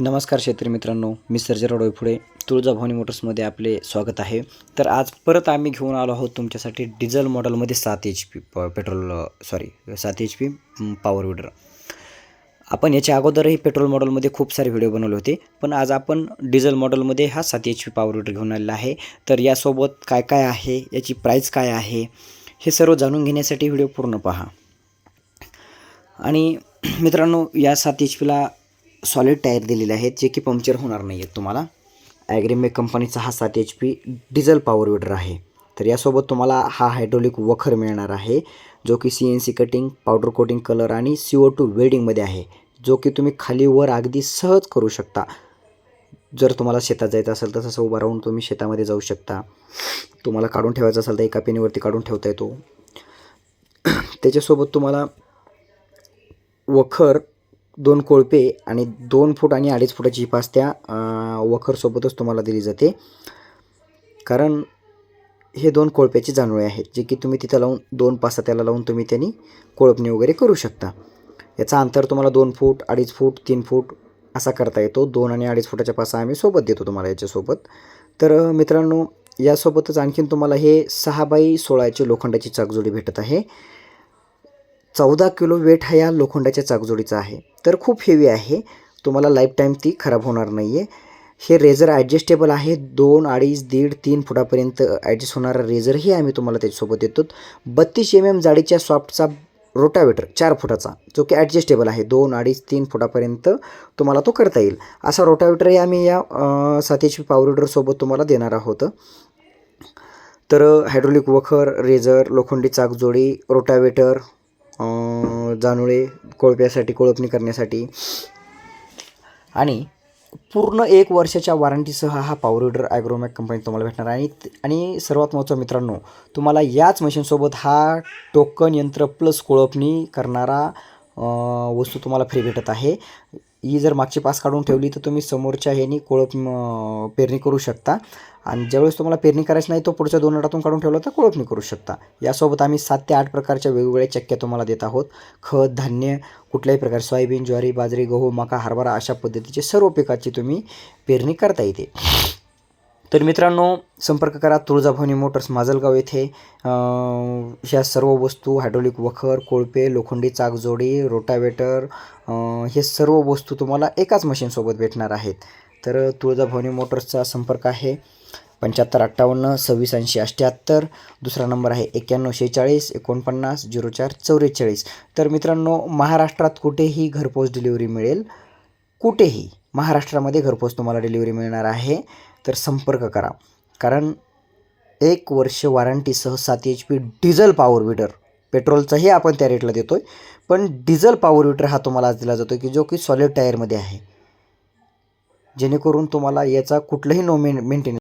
नमस्कार शेतकरी मित्रांनो मी सर्जेराव डोयफुडे तुळजाभवानी मोटर्समध्ये आपले स्वागत आहे. तर आज परत आम्ही घेऊन आलो आहोत तुमच्यासाठी डिझेल मॉडेलमध्ये सात एच पी प पेट्रोल सॉरी सात एच पी पॉवर विडर आपण याच्या अगोदरही पेट्रोल मॉडेलमध्ये खूप सारे व्हिडिओ बनवले होते पण आज आपण डिझेल मॉडेलमध्ये हा सात एच पी पॉवर विडर घेऊन आलेला आहे. तर यासोबत काय काय आहे याची प्राईस काय आहे हे सर्व जाणून घेण्यासाठी व्हिडिओ पूर्ण पहा. आणि मित्रांनो या सात एच पीला सॉलिड टायर दिलेले आहेत जे की पंक्चर होणार नाही आहेत तुम्हाला ॲग्रीमेक कंपनीचा हा सात H P diesel power weeder आहे. तर यासोबत तुम्हाला हा हायड्रोलिक वखर मिळणार आहे जो की C N C cutting powder coating colour आणि सी ओ टू वेल्डिंगमध्ये आहे जो की तुम्ही खाली वर अगदी सहज करू शकता. जर तुम्हाला शेतात जायचं असेल तर तसं उभं राहून तुम्ही शेतामध्ये जाऊ शकता. तुम्हाला काढून ठेवायचं असेल तर एका पेनीवरती काढून ठेवता येतो. त्याच्यासोबत तुम्हाला वखर दोन कोळपे आणि दोन फूट आणि अडीच फुटाची पास त्या वखरसोबतच तुम्हाला दिली जाते. कारण हे दोन कोळप्याची जानवळे आहेत जे की तुम्ही तिथं लावून दोन पासा त्याला लावून तुम्ही त्यांनी कोळपणी वगैरे करू शकता. याचा अंतर तुम्हाला दोन फूट अडीच फूट तीन फूट असा करता येतो. दोन आणि अडीच फुटाच्या पासा आम्ही सोबत देतो तुम्हाला याच्यासोबत. तर मित्रांनो यासोबतच आणखीन तुम्हाला हे सहा बाई सोळाची लोखंडाची चाकजोडी भेटत आहे. चौदा किलो वेट हा या लोखंडाच्या चाकजोडीचा आहे. तर खूप हेवी आहे. तुम्हाला लाईफ टाईम ती खराब होणार नाही आहे हे रेझर ॲडजस्टेबल आहे. दोन अडीच दीड तीन फुटापर्यंत ॲडजस्ट होणारा रेझरही आम्ही तुम्हाला त्याच्यासोबत देतो. बत्तीस एम एम जाडीच्या सॉफ्टचा रोटावेटर चार फुटाचा जो की ॲडजस्टेबल आहे. दोन अडीच तीन फुटापर्यंत तुम्हाला तो करता येईल. असा रोटावेटरही आम्ही या सातीशी पावरडरसोबत तुम्हाला देणार आहोत. तर हायड्रोलिक वखर रेझर लोखंडी चाकजोडी रोटावेटर जानुळे कोळप्यासाठी कोळपणी करण्यासाठी. आणि पूर्ण एक वर्षाच्या वॉरंटीसह हा पॉवर विडर ॲग्रोमॅक कंपनी तुम्हाला भेटणार आहे. आणि आणि सर्वात महत्त्वाचं मित्रांनो तुम्हाला याच मशीनसोबत हा टोकन यंत्र प्लस कोळपणी करणारा वस्तू तुम्हाला फ्री भेटत आहे. ही जर मागची पास काढून ठेवली तर तुम्ही समोरच्या ह्यानी कोळप पेरणी करू शकता. आणि ज्यावेळेस तुम्हाला पेरणी करायची नाही तो पुढच्या दोन आटातून काढून ठेवला तर कोळपणी करू शकता. यासोबत आम्ही सात ते आठ प्रकारच्या वेगवेगळ्या चक्क्या तुम्हाला देत आहोत. खत धान्य कुठल्याही प्रकारे सोयाबीन ज्वारी बाजरी गहू मका हरभरा अशा पद्धतीचे सर्व पिकाची तुम्ही पेरणी करता येते तर मित्रांनो संपर्क करा तुळजाभवानी मोटर्स माजलगाव येथे. ह्या सर्व वस्तू हायड्रोलिक वखर कोळपे लोखंडी चाकजोडी रोटावेटर हे सर्व वस्तू तुम्हाला एकाच मशीनसोबत भेटणार आहेत. तर तुळजाभवानी मोटर्सचा संपर्क आहे पंच्याहत्तर अठ्ठावन्न सव्वीस ऐंशी अठ्ठ्याहत्तर दुसरा नंबर आहे एक्क्याण्णव शेहेचाळीस एकोणपन्नास झिरो चार चौवेचाळीस तर मित्रांनो महाराष्ट्रात कुठेही घरपोच डिलिव्हरी मिळेल कुठेही. महाराष्ट्रामध्ये घरपोच तुम्हाला डिलिव्हरी मिळणार आहे. तर संपर्क करा. कारण एक वर्ष वॉरंटीसह सात H P diesel power weeder पेट्रोलचाही आपण त्या रेटला देतो आहे पण डिझेल पॉवर विडर हा तुम्हाला आज दिला जातो की जो की सॉलिड टायरमध्ये आहे. जेणेकरून तुम्हाला याचा कुठलंही नो मेन मेंटेनन्स